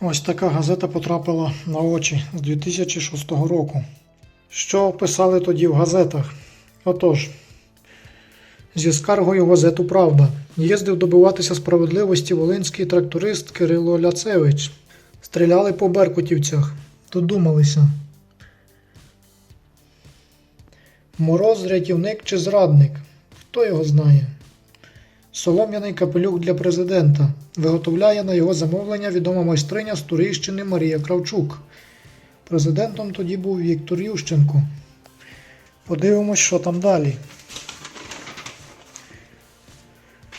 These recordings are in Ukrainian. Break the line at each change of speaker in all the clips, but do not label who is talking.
Ось така газета потрапила на очі з 2006 року. Що писали тоді в газетах? Отож, зі скаргою газету Правда їздив добиватися справедливості волинський тракторист Кирило Ляцевич. Стріляли по беркутівцях, додумалися. Мороз, рятівник чи зрадник? Хто його знає? Солом'яний капелюх для президента. Виготовляє на його замовлення відома майстриня з Турійщини Марія Кравчук. Президентом тоді був Віктор Ющенко. Подивимось, що там далі.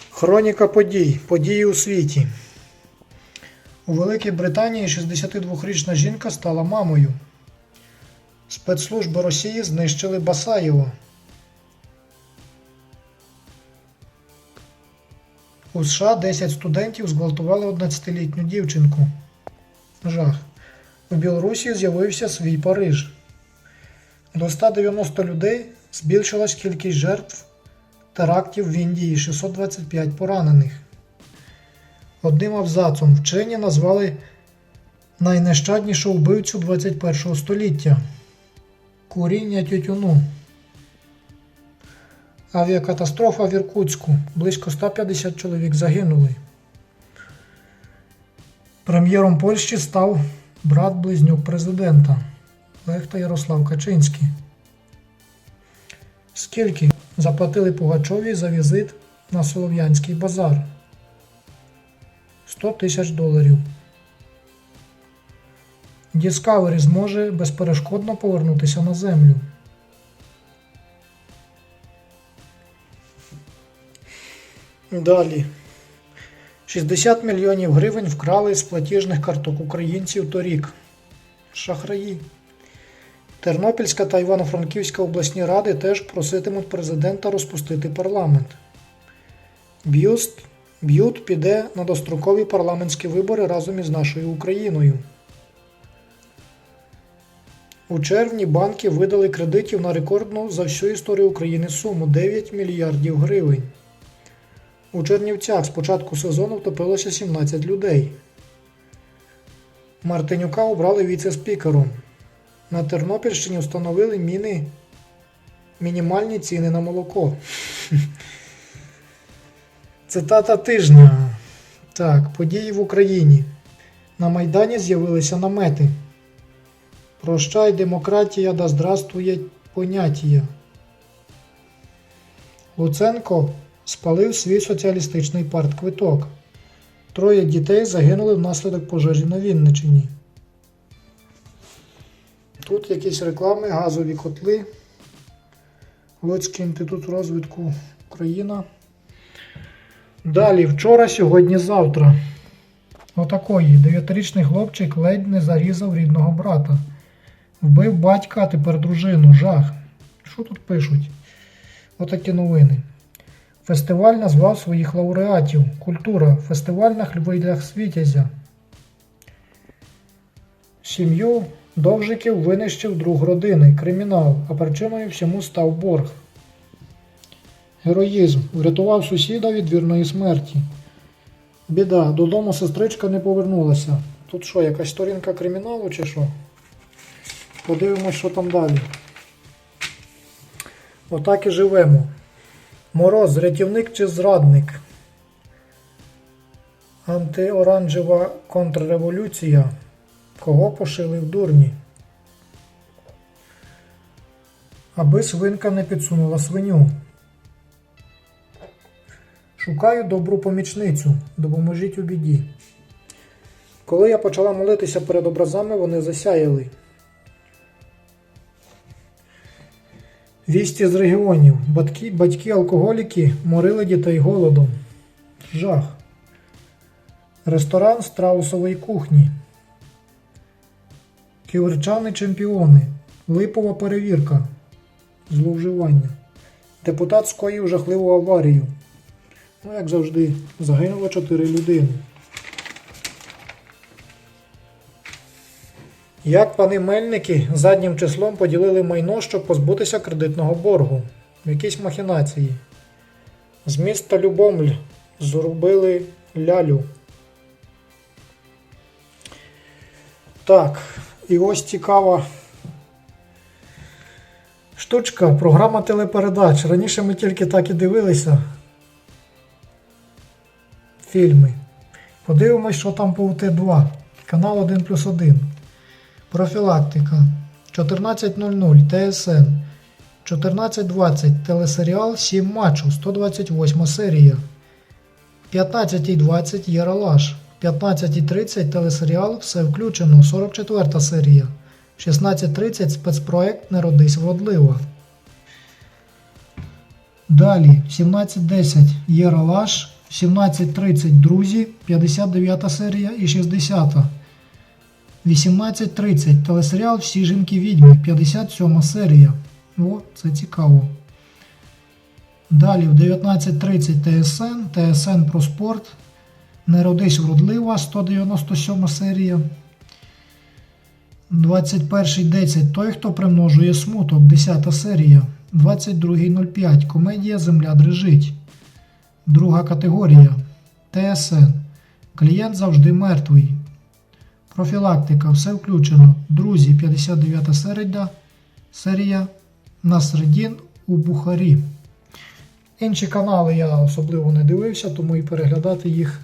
Хроніка подій. Події у світі. У Великій Британії 62-річна жінка стала мамою. Спецслужби Росії знищили Басаєва. У США 10 студентів зґвалтували 11-літню дівчинку. Жах. У Білорусі з'явився свій Париж. До 190 людей збільшилась кількість жертв терактів в Індії 625 поранених. Одним абзацом вчені назвали найнещаднішу вбивцю 21 століття куріння тютюну. Авіакатастрофа в Іркутську. Близько 150 чоловік загинули. Прем'єром Польщі став брат-близнюк президента Лех та Ярослав Качинський. Скільки заплатили Пугачові за візит на Солов'янський базар? 100 тисяч доларів. Discovery зможе безперешкодно повернутися на землю. Далі. 60 мільйонів гривень вкрали з платіжних карток українців торік. Шахраї. Тернопільська та Івано-Франківська обласні ради теж проситимуть президента розпустити парламент. Б'юст, Б'ют піде на дострокові парламентські вибори разом із нашою Україною. У червні банки видали кредитів на рекордну за всю історію України суму 9 мільярдів гривень. У Чернівцях з початку сезону втопилося 17 людей. Мартинюка обрали віце-спікером. На Тернопільщині встановили міни мінімальні ціни на молоко. Цитата тижня. Так, події в Україні. На Майдані з'явилися намети. Прощай, демократія, да здравствує понятія. Луценко спалив свій соціалістичний партквиток. Троє дітей загинули внаслідок пожежі на Вінничині. Тут якісь реклами, газові котли. Луцький інститут розвитку Україна. Далі, вчора, сьогодні, завтра. Отакої. Дев'ятирічний хлопчик ледь не зарізав рідного брата. Вбив батька, а тепер дружину. Жах. Що тут пишуть? Отакі новини. Фестиваль назвав своїх лауреатів. Культура. Фестиваль на хвилях Світязя. Сім'ю Довжиків винищив друг родини. Кримінал. А причиною всьому став борг. Героїзм. Врятував сусіда від вірної смерті. Біда. Додому сестричка не повернулася. Тут що, якась сторінка криміналу чи що? Подивимось, що там далі. Отак і живемо. Мороз, рятівник чи зрадник? Антиоранжева контрреволюція. Кого пошили в дурні? Аби свинка не підсунула свиню. Шукаю добру помічницю. Допоможіть у біді. Коли я почала молитися перед образами, вони засяяли. Вісті з регіонів. Батьки, батьки алкоголіки морили дітей голодом. Жах. Ресторан страусової кухні. Ківерчани чемпіони. Липова перевірка. Зловживання. Депутат скоїв жахливу аварію. Ну, як завжди, загинуло 4 людини. Як пани Мельники заднім числом поділили майно, щоб позбутися кредитного боргу? Якісь махінації. З міста Любомль зробили лялю. Так, і ось цікава штучка, програма телепередач. Раніше ми тільки так і дивилися фільми. Подивимось, що там по УТ2. Канал 1 плюс 1. Профілактика. 14.00 ТСН. 14.20 телесеріал 7 матчів. 128 серія. 15.20 Єралаш. 15.30 телесеріал Все включено. 44 серія. 16.30 спецпроект Не родись. Далі 17.10 Єралаш. 17.30 Друзі. 59 серія і 60. 18.30 телесеріал Всі жінки відьми. 57 серія. О, це цікаво. Далі в 19.30 ТСН, ТСН про спорт. Не родись вродлива, 197 серія. 21.10 Той, хто примножує смуток, 10 серія. 22.05 Комедія Земля дрижить. Друга категорія. ТСН. Клієнт завжди мертвий. Профілактика. Все включено. Друзі, 59 серія. Серія. Насредін у Бухарі. Інші канали я особливо не дивився, тому і переглядати їх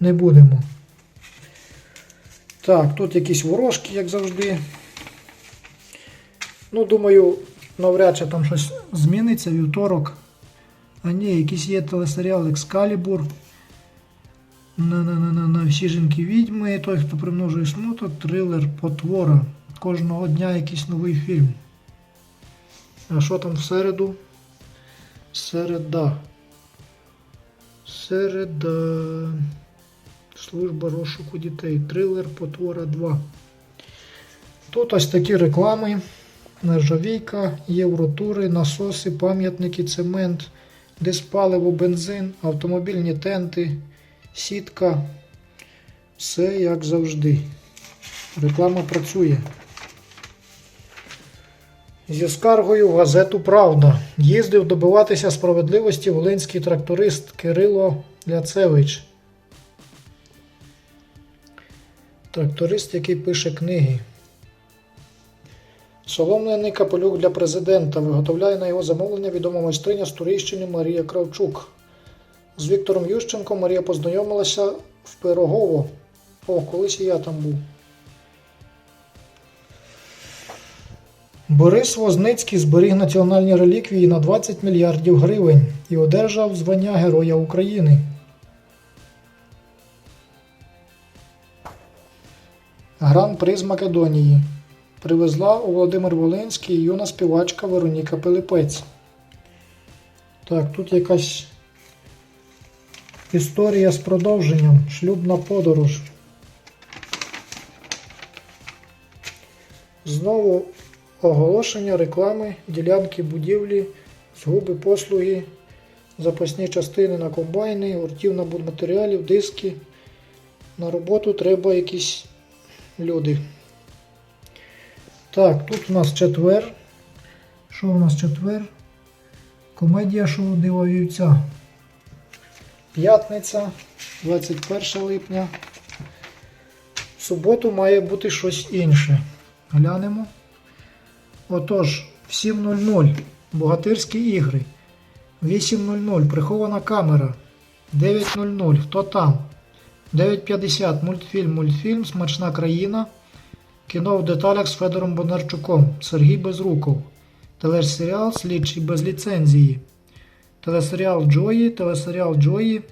не будемо. Так, тут якісь ворожки, як завжди. Ну, думаю, навряд чи там щось зміниться вівторок. А ні, якийсь є телесеріал Екскалібур. На, на, на, на, на всі жінки відьми, той, хто примножує смуток, трилер, потвора. Кожного дня якийсь новий фільм. А що там всереду? Середа. Середа. Служба розшуку дітей. Трилер Потвора 2. Тут ось такі реклами. Нержавійка, євротури, насоси, пам'ятники, цемент, диспаливо, бензин, автомобільні тенти, сітка. Все як завжди. Реклама працює. Зі скаргою в газету Правда їздив добиватися справедливості волинський тракторист Кирило Ляцевич. Тракторист, який пише книги. Соломлений капелюх для президента виготовляє на його замовлення відома майстриня з Турійщини Марія Кравчук. З Віктором Ющенком Марія познайомилася в Пирогово. О, колись і я там був. Борис Возницький зберіг національні реліквії на 20 мільярдів гривень і одержав звання Героя України. Гран-при з Македонії. Привезла у Володимир Волинський юна співачка Вероніка Пилипець. Так, тут якась історія з продовженням. Шлюбна подорож. Знову оголошення реклами, ділянки будівлі, згуби послуги, запасні частини на комбайни, гуртів на будматеріалів, диски. На роботу треба якісь люди. Так, тут у нас четвер. Що у нас четвер? Комедія шоу Диво вівця. П'ятниця, 21 липня. В суботу має бути щось інше. Глянемо. Отож, в 7.00 богатирські ігри. 8.00 прихована камера. 9.00 хто там? 9.50 мультфільм, мультфільм, Смачна країна. Кіно в деталях з Федором Бондарчуком. Сергій Безруков. Телесеріал Слідчий без ліцензії. Телесеріал Джої. Телесеріал Джої.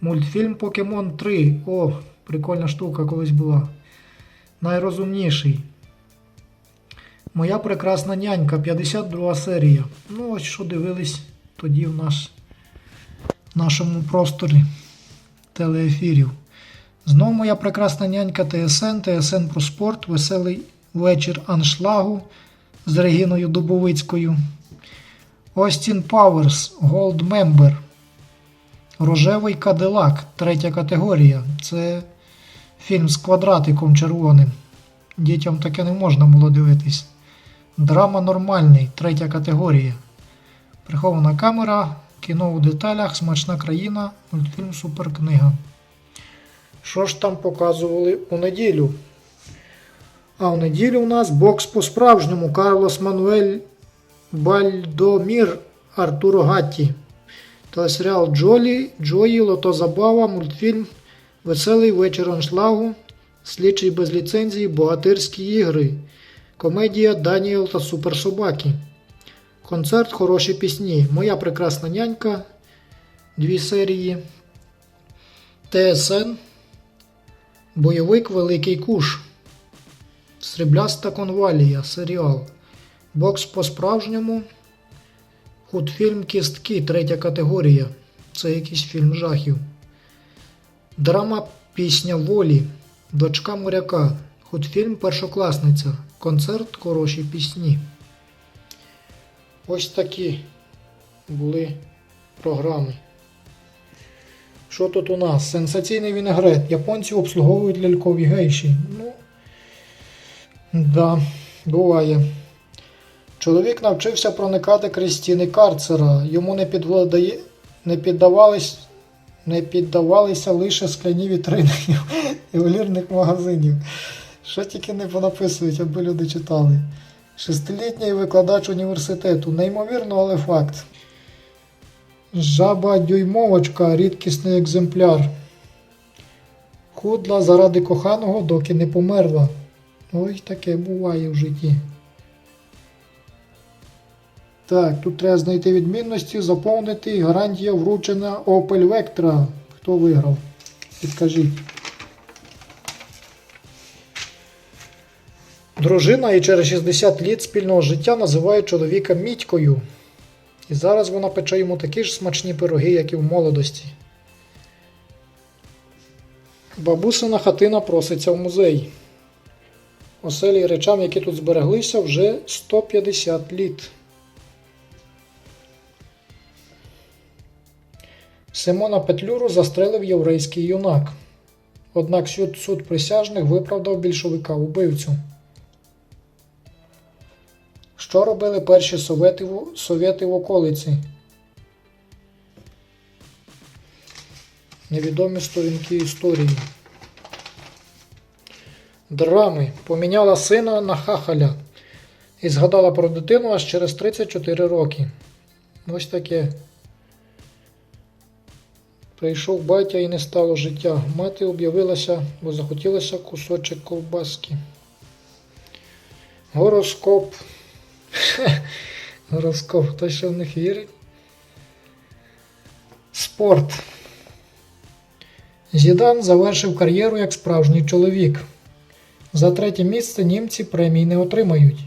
Мультфільм Покемон 3. О, прикольна штука колись була. Найрозумніший. Моя прекрасна нянька, 52 серія. Ну, ось що дивились тоді в наш, нашому просторі телеефірів. Знову моя прекрасна нянька ТСН, ТСН про спорт, веселий вечір аншлагу з Регіною Дубовицькою. Остін Пауерс, Gold Member. Рожевий Кадилак, третя категорія. Це фільм з квадратиком червоним. Дітям таке не можна було дивитись. Драма нормальний, третя категорія. Прихована камера, кіно у деталях, смачна країна, мультфільм Суперкнига. Що ж там показували у неділю? А в неділю у нас бокс по-справжньому Карлос Мануель Бальдомір Артуро Гатті. Телесеріал Джолі, Джої, Лото Забава, мультфільм Веселий вечір аншлагу, Слідчий без ліцензії, Богатирські ігри, комедія Даніел та Суперсобаки. Концерт Хороші пісні. Моя прекрасна нянька. Дві серії. ТСН. Бойовик Великий Куш. Срібляста конвалія. Серіал. Бокс по-справжньому. Худфільм Кістки. Третя категорія. Це якийсь фільм жахів. Драма Пісня волі. Дочка моряка. Худфільм Першокласниця. Концерт Хороші пісні. Ось такі були програми. Що тут у нас? Сенсаційний вінегрет. Японці обслуговують лялькові гейші. Ну, да, буває. Чоловік навчився проникати крізь стіни карцера. Йому не, підвладає... не, піддавались... не піддавалися лише скляні вітрини ювелірних магазинів. Що тільки не понаписують, аби люди читали. Шестилітній викладач університету. Неймовірно, але факт. Жаба дюймовочка, рідкісний екземпляр. Худла заради коханого, доки не померла. Ой, таке буває в житті. Так, тут треба знайти відмінності, заповнити. Гарантія вручена Opel Vectra. Хто виграв? Підкажіть. Дружина і через 60 літ спільного життя називає чоловіка Мітькою. І зараз вона пече йому такі ж смачні пироги, як і в молодості. Бабусина хатина проситься в музей. Оселі речам, які тут збереглися, вже 150 літ. Симона Петлюру застрелив єврейський юнак. Однак суд, присяжних виправдав більшовика убивцю. Що робили перші совєти в околиці? Невідомі сторінки історії. Драми поміняла сина на хахаля і згадала про дитину аж через 34 роки. Ось таке. Прийшов батя і не стало життя. Мати об'явилася, бо захотілося кусочок ковбаски. Гороскоп. Гороскоп, хто ще в них вірить? Спорт. Зідан завершив кар'єру як справжній чоловік. За третє місце німці премій не отримають.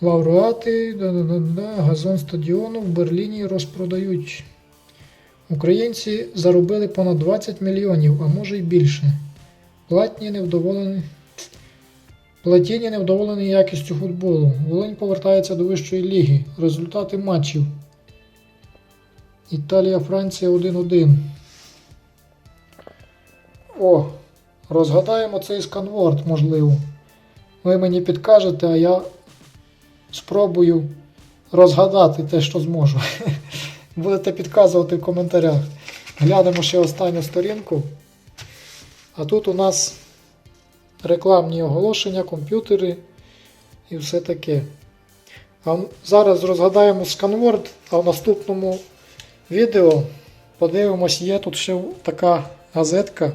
Лауреати газон стадіону в Берліні розпродають. Українці заробили понад 20 мільйонів, а може й більше. Платні невдоволені. Платіні невдоволений якістю футболу. Волинь повертається до вищої ліги. Результати матчів. Італія, Франція 1-1. О, розгадаємо цей сканворд, можливо. Ви мені підкажете, а я спробую розгадати те, що зможу. Будете підказувати в коментарях. Глянемо ще останню сторінку. А тут у нас рекламні оголошення, комп'ютери і все таке. А зараз розгадаємо сканворд, а в наступному відео подивимось, є тут ще така газетка,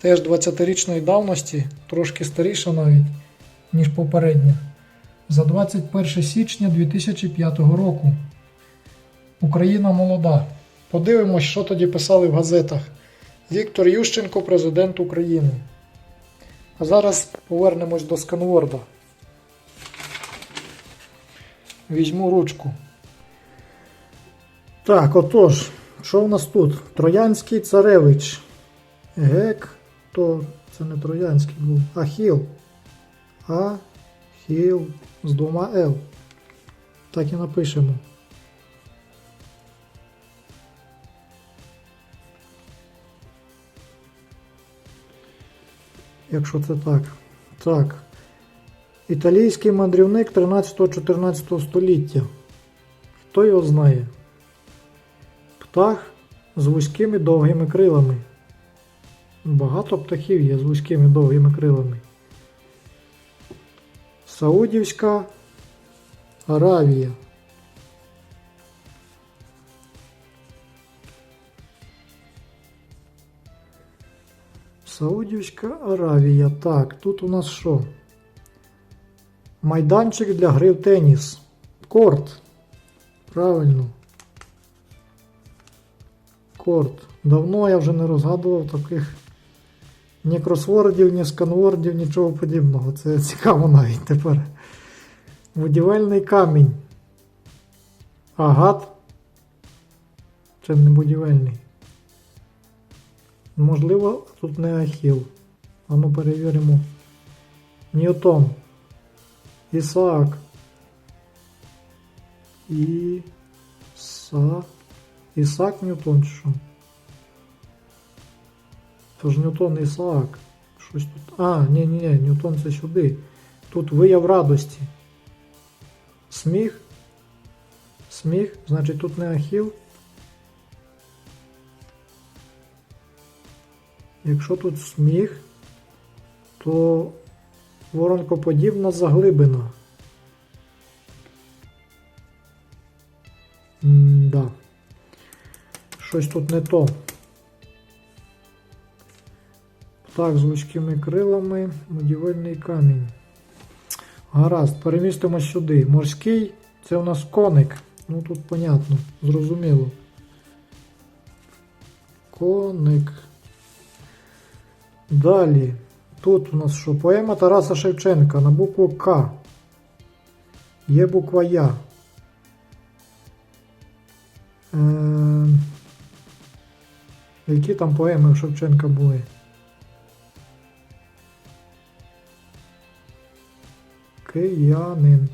теж 20-річної давності, трошки старіша навіть, ніж попередня. За 21 січня 2005 року. Україна молода. Подивимось, що тоді писали в газетах. Віктор Ющенко, президент України. А зараз повернемось до сканворда. Візьму ручку. Так, отож, що в нас тут? Троянський царевич. Гек, то це не Троянський був. Ахіл. Ахіл з двома Л. Так і напишемо. Якщо це так. Так. Італійський мандрівник 13-14 століття. Хто його знає? Птах з вузькими довгими крилами. Багато птахів є з вузькими довгими крилами. Саудівська Аравія. Саудівська Аравія. Так, тут у нас що? Майданчик для гри в теніс. Корт. Правильно. Корт. Давно я вже не розгадував таких ні кросвордів, ні сканвордів, нічого подібного. Це цікаво навіть тепер. Будівельний камінь. Агат. Це не будівельний. Можливо, тут не Ахіл. А ну перевіримо. Ньютон. Ісаак. Іса. Ісаак Ньютон чи що? Тож Ньютон Ісаак. Щось тут. А, ні, ні, ні, Ньютон це сюди. Тут вияв радості. Сміх. Сміх, значить тут не Ахіл. Якщо тут сміх, то воронкоподібна заглибина. М-да. Щось тут не то. Так, з вузькими крилами, будівельний камінь. Гаразд, перемістимо сюди. Морський це у нас коник. Ну тут понятно, зрозуміло. Коник. Далі. Тут у нас що? Поема Тараса Шевченка на букву К. Є буква Я. Е, які там поеми у Шевченка були? Киянин.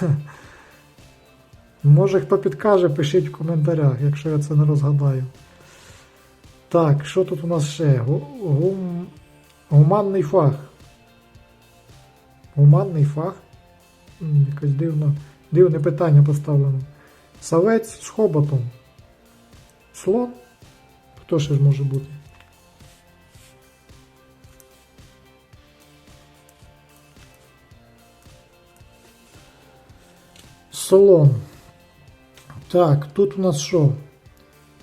Може хто підкаже, пишіть в коментарях, якщо я це не розгадаю. Так, що тут у нас ще? Гум... Гуманний фах. Гуманний фах? Якось дивно, дивне питання поставлено. Савець з хоботом. Слон? Хто ще ж може бути? Солон. Так, тут у нас що?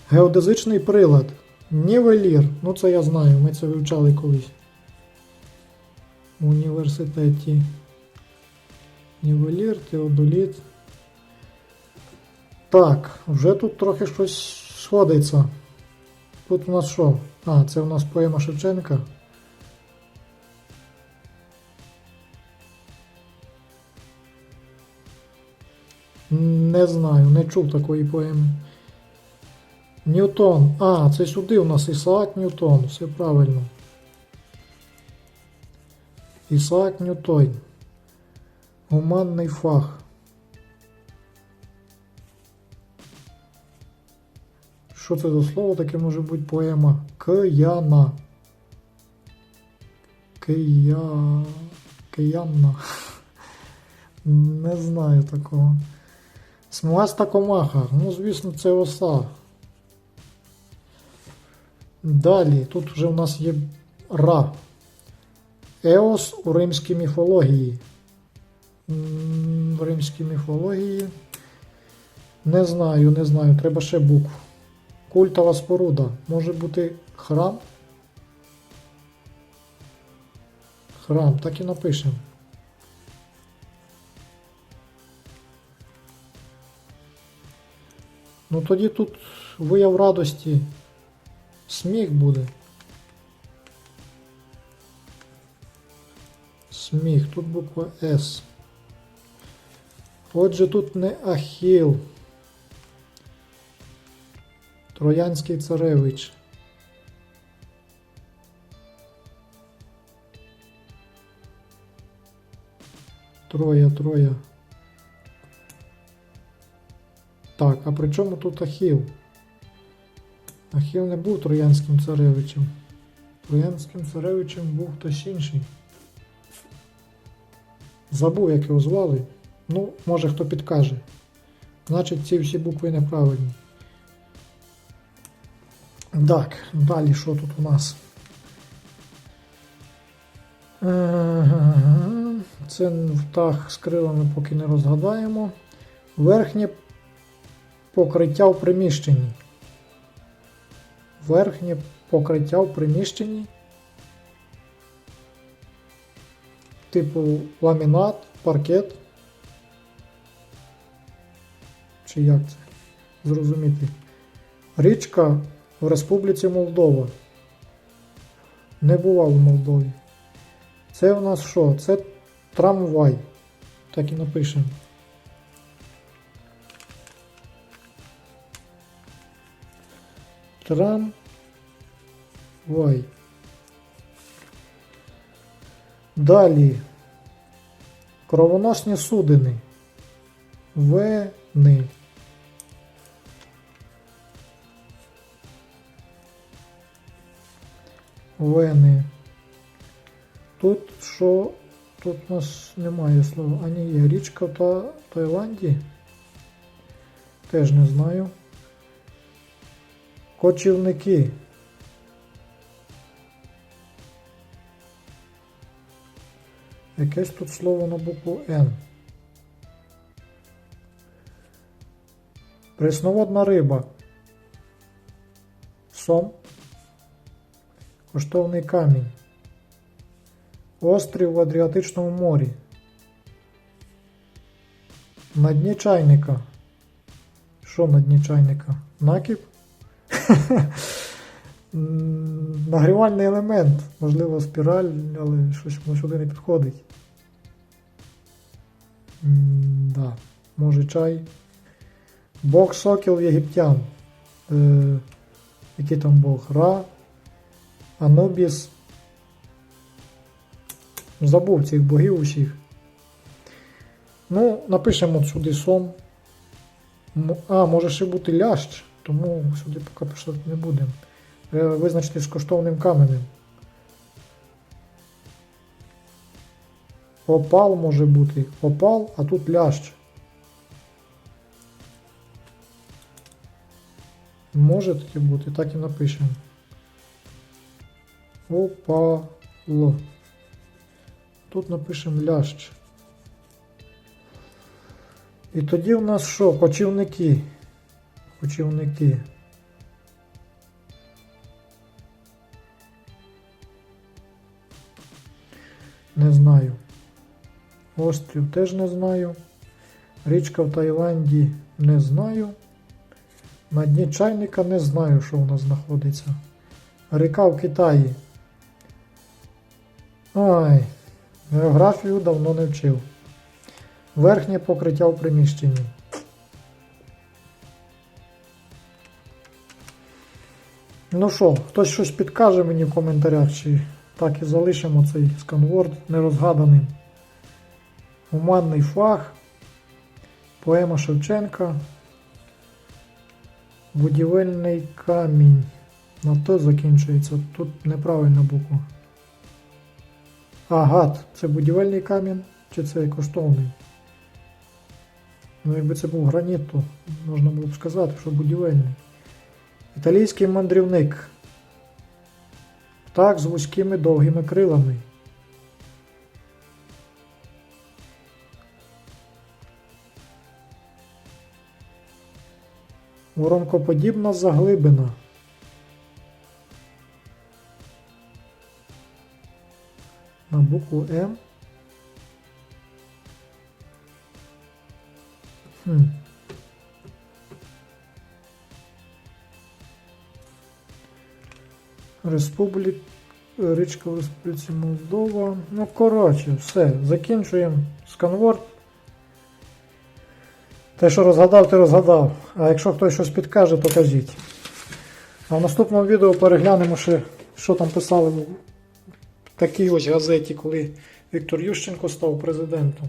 Геодезичний прилад. Нівелір. Ну це я знаю, ми це вивчали колись. В університеті. Нівелір, теодоліт. Так, вже тут трохи щось сходиться. Тут у нас що? А, це у нас поема Шевченка. Не знаю, не чув такої поеми. Ньютон. А, це сюди у нас Ісаак Ньютон. Все правильно. Ісаак Ньютон. Гуманний фах. Що це за слово таке може бути поема? Кияна. Кия... Киянна. Не знаю такого. Смугаста комаха. Ну, звісно, це оса. Далі, тут вже у нас є Ра. Еос у римській міфології. В римській міфології. Не знаю, не знаю. Треба ще букв. Культова споруда. Може бути храм? Храм, так і напишемо. Ну тоді тут вияв радості. Сміх буде. Сміх, тут буква С. Отже, тут не Ахіл. Троянський царевич. Троя, троя. Так, а при чому тут Ахіл? Ахіл не був троянським царевичем. Троянським царевичем був хтось інший. Забув, як його звали. Ну, може хто підкаже. Значить, ці всі букви неправильні. Так, далі що тут у нас? Це птах з крилами поки не розгадаємо. Верхнє покриття в приміщенні. Верхнє покриття в приміщенні. Типу ламінат, паркет. Чи як це зрозуміти? Річка в Республіці Молдова. Не бував у Молдові. Це у нас що? Це трамвай. Так і напишемо. Трамвай. Далі. Кровоносні судини. Вени. Вени. Тут що? Тут у нас немає слова. А ні, є річка та Таїланді. Теж не знаю. Кочівники. Якесь тут слово на букву Н. Пресноводна риба. Сом. Коштовний камінь. Острів в Адріатичному морі. На дні чайника. Що на дні чайника? Накіп? Нагрівальний елемент. Можливо, спіраль, але щось сюди не підходить. Да. Може чай. Бог сокіл єгиптян. Е, який там Бог? Ра. Анубіс. Забув цих богів усіх. Ну, напишемо сюди сом. А, може ще бути лящ, тому сюди поки писати не будемо. Треба визначити з коштовним каменем. Опал може бути. Опал, а тут лящ. Може таке бути, так і напишемо. Опало. Тут напишемо лящ. І тоді в нас що? Кочівники. Кочівники. Не знаю. Острів теж не знаю. Річка в Таїланді не знаю. На дні чайника не знаю, що нас знаходиться. Ріка в Китаї. Ой, географію давно не вчив. Верхнє покриття в приміщенні. Ну що, хтось щось підкаже мені в коментарях, чи так і залишимо цей сканворд нерозгаданим. Гуманний фах. Поема Шевченка. Будівельний камінь. На то закінчується. Тут неправильна буква. Агат. Це будівельний камінь чи це коштовний? Ну, якби це був граніт, то можна було б сказати, що будівельний. Італійський мандрівник. Птах з вузькими довгими крилами. Воронкоподібна заглибина. На букву М. Республік... Річка в Республіці Молдова. Ну, коротше, все. Закінчуємо сканворд. Те, що розгадав, ти розгадав. А якщо хтось щось підкаже, то кажіть. А в наступному відео переглянемо ще, що там писали в такій ось газеті, коли Віктор Ющенко став президентом.